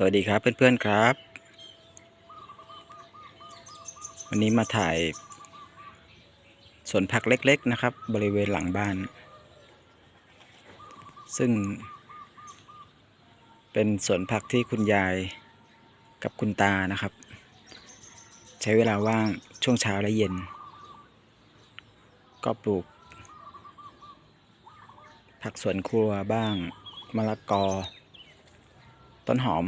สวัสดีครับเพื่อนๆครับ วันนี้มาถ่ายสวนผักเล็กๆนะครับ บริเวณหลังบ้าน ซึ่ง เป็นสวนผักที่คุณยายกับคุณตานะครับ ใช้เวลาว่างช่วงเช้าและเย็น ก็ปลูก ผักสวนครัวบ้างมะละกอต้นหอม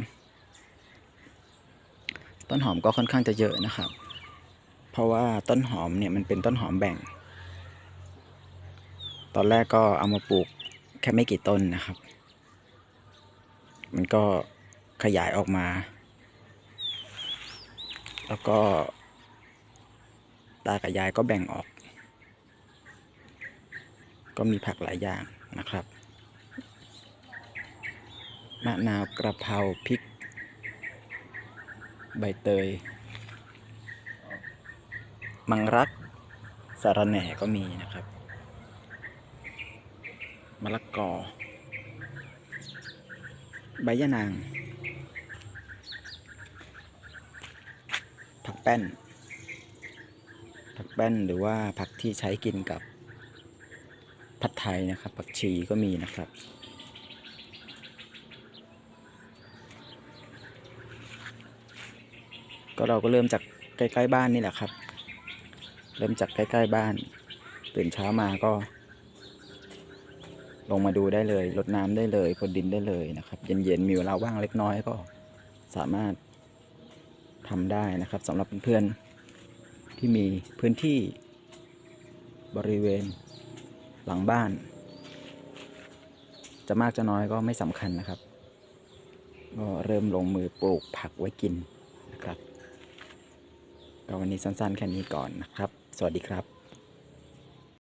ต้นหอมก็ค่อนข้างจะเยอะนะครับ เพราะว่าต้นหอมเนี่ยมันเป็นต้นหอมแบ่ง ตอนแรกก็เอามาปลูกแค่ไม่กี่ต้นนะครับ มันก็ขยายออกมา แล้วก็ ตากับยายก็แบ่งออก ก็มีผักหลายอย่างนะครับมะนาวกระเพราพริก ใบเตย มังรักสาระแหน่ก็มีนะครับมะละกอ ใบยะนาง ผักแป้น ผักแป้นหรือว่าผักที่ใช้กินกับผัดไทยนะครับ ผักชีก็มีนะครับ ก็เราก็เริ่มจากใกล้ๆบ้านนี่แหละครับ เริ่มจากใกล้ๆบ้าน ตื่นเช้ามาก็ ลงมาดูได้เลยรดน้ำได้เลยพรดดินได้เลยนะครับ เย็นๆมีเวลาว่างเล็กน้อยก็สามารถทำได้นะครับสำหรับเพื่อนๆที่มีพื้นที่บริเวณหลังบ้าน จะมากจะน้อยก็ไม่สำคัญนะครับ ก็เริ่มลงมือปลูกผักไว้กิน ก็วันนี้สั้นๆแค่นี้ก่อนนะครับ สวัสดีครับ